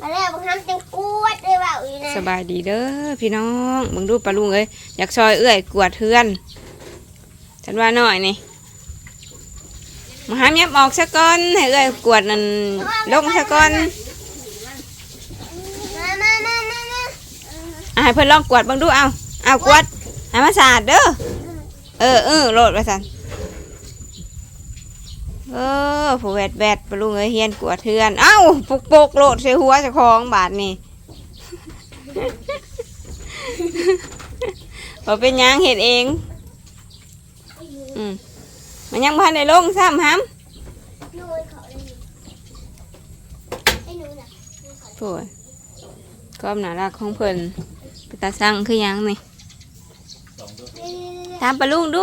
มาแล้วบางครั้งจังกวดเลยว่าอีนะสบายดีเด้อพี่น้องมึงดูปลาลุงเอ้ยอยากซอยเอื้อยกวาดเทือนฉันว่าหน่อยนี่มาหามยับออกซะก่อนให้เอื้อยกวาดนั่นลงซะก่อนมามามามามาอะให้เพิ่นลองกวาดเบิ่งดูเอาเอากวาดให้มาสะอาดเด้อเออเออโลดไว้สั่น เออผู้แวดแวดปลาลุงเอ้ยเฮียนกวดเทือน เอ้าปุกปกโลดใส่หัวเจ้าของบาทนี่พอเป็นหยังเห็ดเอง อืมมันยังพันในลงซ้ำห้หนูเขาเลยไอ้หนูน่ะโอ้ยก็น่ารักของเพิ่นไปตาสั่งคือหยังนี่ถามปลาลุงดู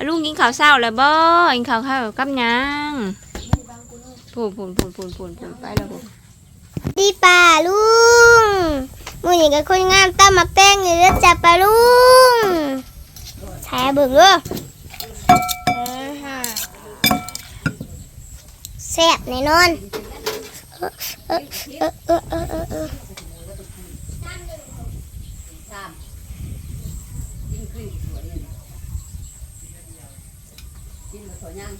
ลาลุงกินข้าวเช้าแล้วบ่กินข้าวข้าวกับยังพูนพูนพูนพูนพูนพูนไปแล้วพูนดีป่าลุงมืออย่างกับคนงามตั้มมาแป้งอยู่แล้วจับปลาลุงแช่เบิ่งเด้อแซ่บแน่นอนเออเออเออเออเออ เออยัง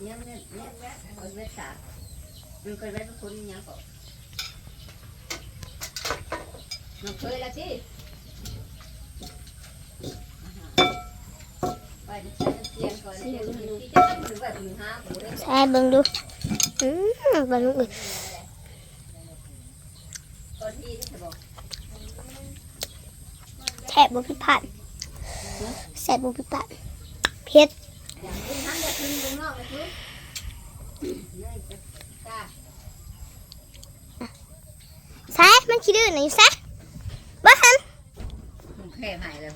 เนี่ยเนี่ยคนเวทสามันเคยเอนเตียงที่จะถึงแบบถึงห้าผมได้แช่เบิ่งดูอืมปลาลุงเอ้ยตอนที่ที่จะบอกแซ่บบุพิพันธ์แซ่บบุพิพันธ์เผ็ดอย่างคุณทั้งจะขึ้นตรงนอกนะคือนี่จะกล้าใส่มันขี้ดื้อหน่อยซะบ้านมันแค่หายเลย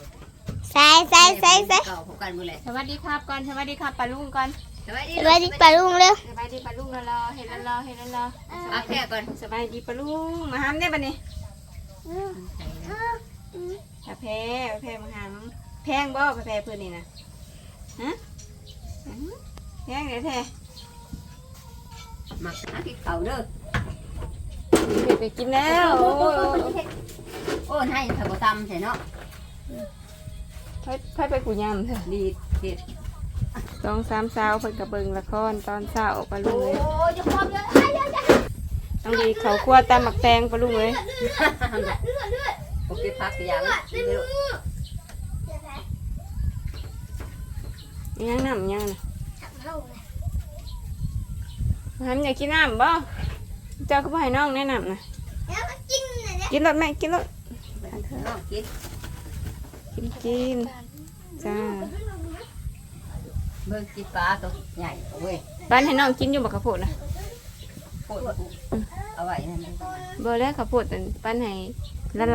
ใส่ใส่ใส่ใส่เก่าของกันมือแหละสวัสดีครับก่อนสวัสดีครับปลาลุงก่อน สวัสดีสวัสดีปลาลุงเร็วสบายดีปลาลุงรอรอเห็นรอรอเห็นรอรอเอาแค่ก่อนสบายดีปลาลุงมาหามได้ปะนี่ถ้าแพ้แพ้มาหามแพงบ่แพ้เพื่อนนี่นะฮะอื้อหือแพงเดี๋ยวแท้หมักน้ำพริกเก่าเด้อเด็กไปกินแล้วโอ้ยโอ้ให้ถ้าบ่ตำใช่เนาะไปไปไปกูยำเถอะดีเด็ด สองสามสาวเพิ่นกระเบิงละครตอนเช้าปลาลุงเลยโอ้ยจะพร้อมเลยต้องดีเขาคั่วตำหมักแตงปลาลุงเลยโอเคพักไปยังเดี๋ยวยังน้ำยังนะหันอยากกินน้ำบ่เจ้าก็บ่ให้น้องแนะนำนะกินรถแม่กินรถน้องกินกินกินจ้า เบิ่งกินปลาตัวใหญ่เว้ยบ้านให้น้องกินอยู่บักกระโพดนะโคตรเอาไว้นั่นเบอร์แรกข้าวโพดอันปั้นให้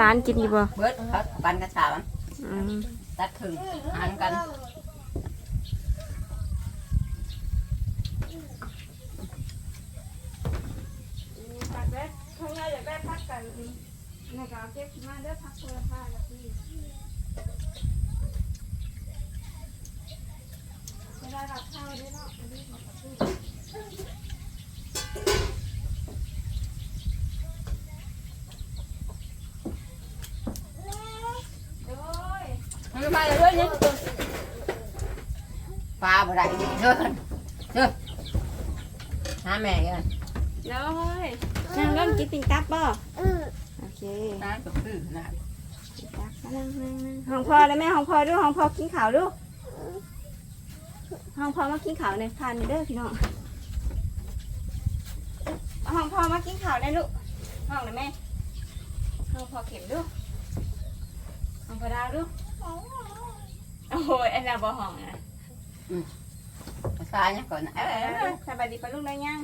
ร้านๆกินอยู่บ่เบิดเขาปันกระชามันอืมตัดครึ่งหันกันตัดแว่ข้างในอยากได้พักกันในกาเก็บมาเด้อพักเพื่อผ้าละพี่เวลารับข้าวได้เนาะอันนี้ของพี่โอ้ย มันมาเลยเนี่ยปลาบ่ได้เด้อเด้อหาแม่กันเลยนั่งเริ่มกินติ่งตับบ่โอเคน้ำกับพื้นนะตักนั่งนั่งนั่งห้องพอเลยแม่ห้องพอดูห้องพอกินข้าวดู ห้องพ่อมากินข้าวในอยทานเด้อพี่น้องเอาห้องพ่อมากินข้าวได้ลูกห้องเลยแม่ห้องพ่อเข็มดูห้องพ่อดาวดูโอ้ยอันนั้นบ่ห้องนะภาษาเนี่ยก่อนเออสบายดีปะลูกได้ยัง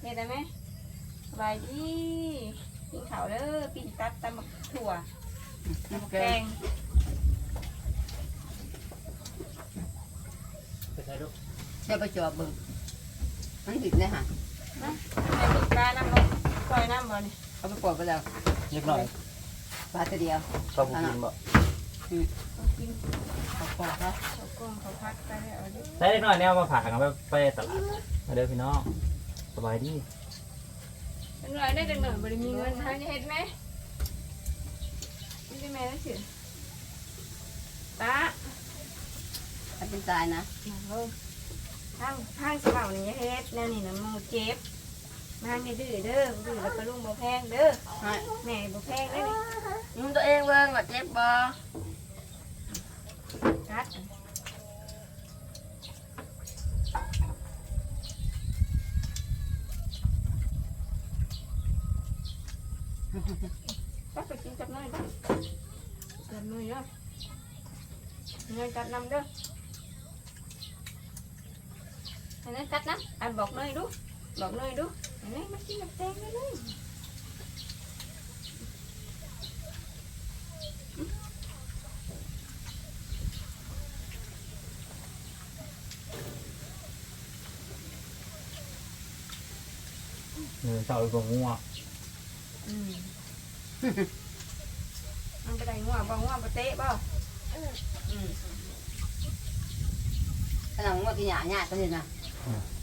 เห็นได้ไหมสบายดีกินข้าวเด้อปิ้งตับตำบักถั่วน้ำแก แกงงเดี๋ยวไปจอบเบิ่งมันติดเลยฮะไอ้ลูกปลาน้ำลงปล่อยน้ำบ่นี่เขาไปปล่อยไปแล้วเรียบร้อยไปปลาตัวเดียวชอบกินบ่เขาปอกเขาเขากล้องเขาพักไปแล้วเอาดิใช้เล็กน้อยแนวมาผ่ากันไปไปตลาดมาเด้อพี่น้องสบายดีเป็นไรได้จังหน่อยบริมีเงินทางจะเห็ดไหมไม่ได้แม่ได้สิตา ถ้าเป็นตายนะทางทางสเปานี่อย่าเฮ็ดแนวนี้นะมึงเจ็บมาให้ดื้อเด้อดื้อแล้วก็ลุงบ่แพงเด้อให้แม่บ่แพงเด้อนี่ยุ่งตัวเองเบิ่งว่าเจ็บบ่กัดกัดไปกินจับหน่อยเด้อจับหน่อยเด้อเงินกัดนำเด้อ nó cắt lắm. Anh bột nơi đút. Bột nơi đút. Nó mất cái mặt đen đấy người sau còn ngon ừ. ăn cái này ngon bao ngon bao tệ bao ừ. cái nào ngon thì nhả nhả cái gì nào. Yeah.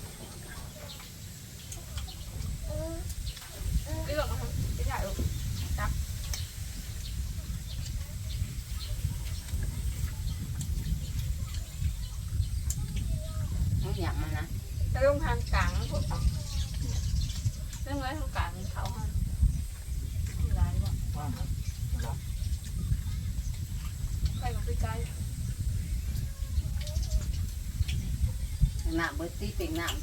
น้ำเบิดตีเป็นน้ำ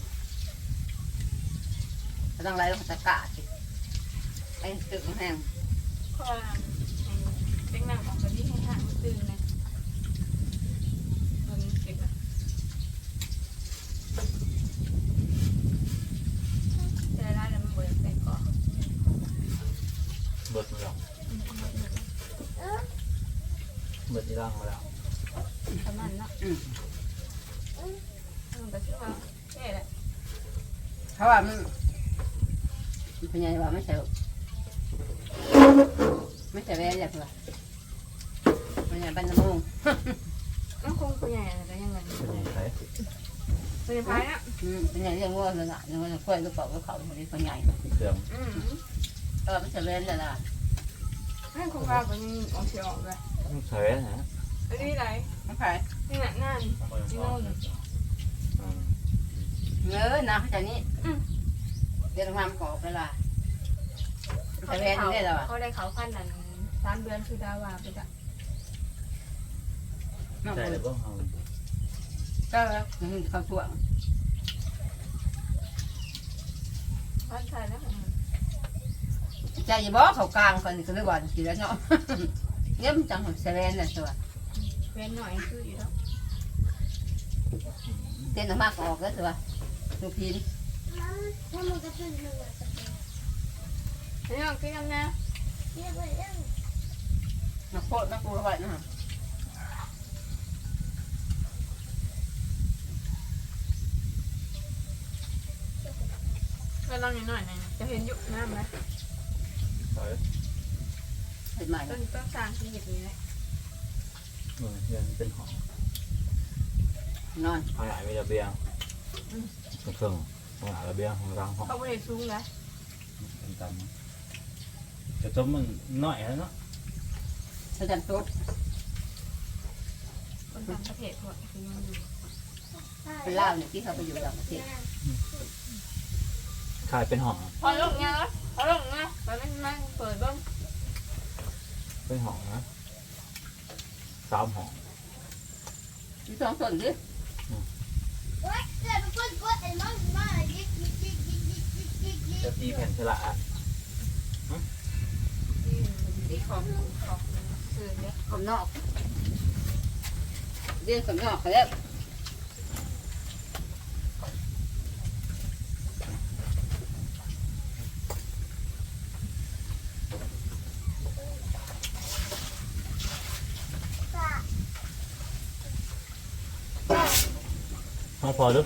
ก็ต้องไล่ลงตะกร้าสิไอ้ตึกแห้งเพราะว่าเป็นนางของกะทิให้ห่างตื่นเลยมันเก็บนะแต่ละแล้วมันเบิดไปก่อนเบิดมาแล้วเบิดที่ร่างมาแล้วประมาณนาะมัน ก็ชื่อว่าแค่แหละเพราะว่ามันมันเป็นไงว่าไม่ใช่ไม่ใช่แว่นอย่างไรมันใช่เป็นน้ำมูก มันคงตัวใหญ่แต่ยังไงเป็นยังไงตัวใหญ่พายนะอืมเป็นไงเรื่องว่าเลยนะเรื่องว่าค่อยก็เป่าก็เขาคนนี้เป็นไงเครื่องอืมเออไม่ใช่แว่นเลยนะให้คงว่าเป็นออกเสียออกเลยต้องใช้นะอันนี้ไรไม่ใช่นี่แหละนั่นอืม เงยนะเขาจะนี้เดี๋ยวทำงานกรอบเวลาเขาใช่ได้แว่นเขาได้แล้วอะเขาได้เขาขั้นนั้นสามเดือนคือดาวาไปจ้ะน้องใช่เลเลยยบ้างเอาก็เขาช่วงพันไทยแล้วใจอย่าบอกเขากลางคนนี้ก็เลยว่าสิแล้วเนาะเยี่ยมจังของเซเว่นเลยตัวเว้นหน่อยคืออยู่แล้วเต้นมากออกแล้วตัว ลูกพีนถ้ามึงจะเป็นมึงอะจะเป็นนี่ลองกินน้ำนะเรียกว่าเรื่องนักโทษนักกูระบายนะฮะก็ลองนิดหน่อยนะจะเห็นยุคน้ำไหมใช่เห็นไหมต้นต้นสร้างที่หยิบนี้เลยเออยังเป็นหอมนอนเอาไหนมีระเบียง เครื่องเอาไหนระเบียงของรังห้องเขาไม่ได้สูงนะเป็นตำจะต้มมันน้อยแล้วเนาะเขาจันตุ๊บคนต่างประเทศหมดคือมันอยู่เป็นเล่าเนี่ยที่เขาไปอยู่ต่างประเทศขายเป็นหอมพอลงเงี้ยพอลงเงี้ยไปมันมันเปิดบ้างเป็นหอมนะสามหอมที่สองส่วนดิโอ๊ยเกิดเป็นคน จะตีแผ่นสละอะดีของของเสื่อเนี่ยของนอกเรื่อของนอกเขาเล้วพพอหรือ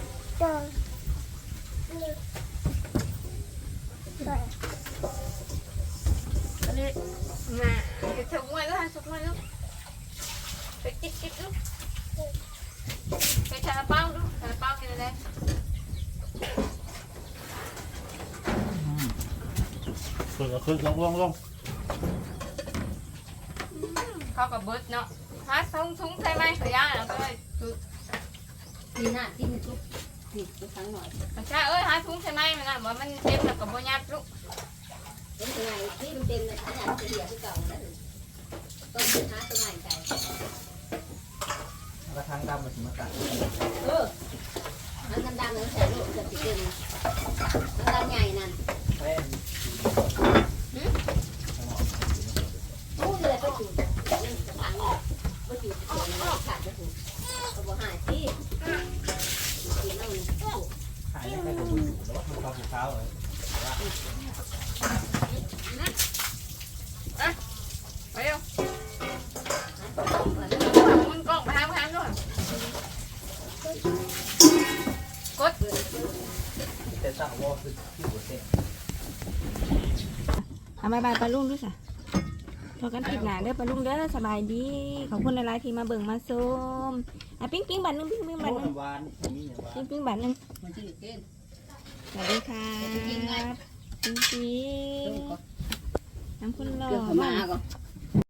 ขึ้นก็ขึ้นลงลงลงเข้ากับเบิร์ดเนาะฮะทุ่งทุ่งใช่ไหมขย่างแล้วก็เลยคือนี่น่ะที่มันทุกนี่ทุกครั้งหน่อยมันใช่เอ้ยฮะทุ่งใช่ไหมมันน่ะว่ามันเต็มแล้วกับโบยัดลูกเป็นยังไงที่มันเป็นขนาดเสียที่เก่าแล้วต้องเป็นหาสมัยใจกระทั่งดำมันถึงมากัดเออมันดำๆเลยใส่ลูกจะติดเป็นมันดำใหญ่นั่น แป้ง พูดเลยก็ถูกเรื่องทางนี่ก็ถูกเสียงขาดก็ถูกก็บอกหายที่ที่นั่น ขายไม่ได้ผมอยู่แล้ว มันเข้าเท้าเลยไปเร็วมึงกล้องไปหาไปหาด้วยกดแต่สั่งว่าคือที่หัวเส้นเอาบายบายปลาลุงด้วยค่ะพอกันติดหนาเด้อปลาลุงเด้อสบายดี ขอบคุณหลายๆที่มาเบิ่งมาชมอะปิ้งปิ้งบัตรนึงปิ้งปิ้งบัตรนึงหวานมีอย่างหวาปิ้นงปิ้งบัตรนึงมันจะเต้น สวัสดีครับปิ้งปิ้งน้ำคุณหล่อเกือบมามาก่อน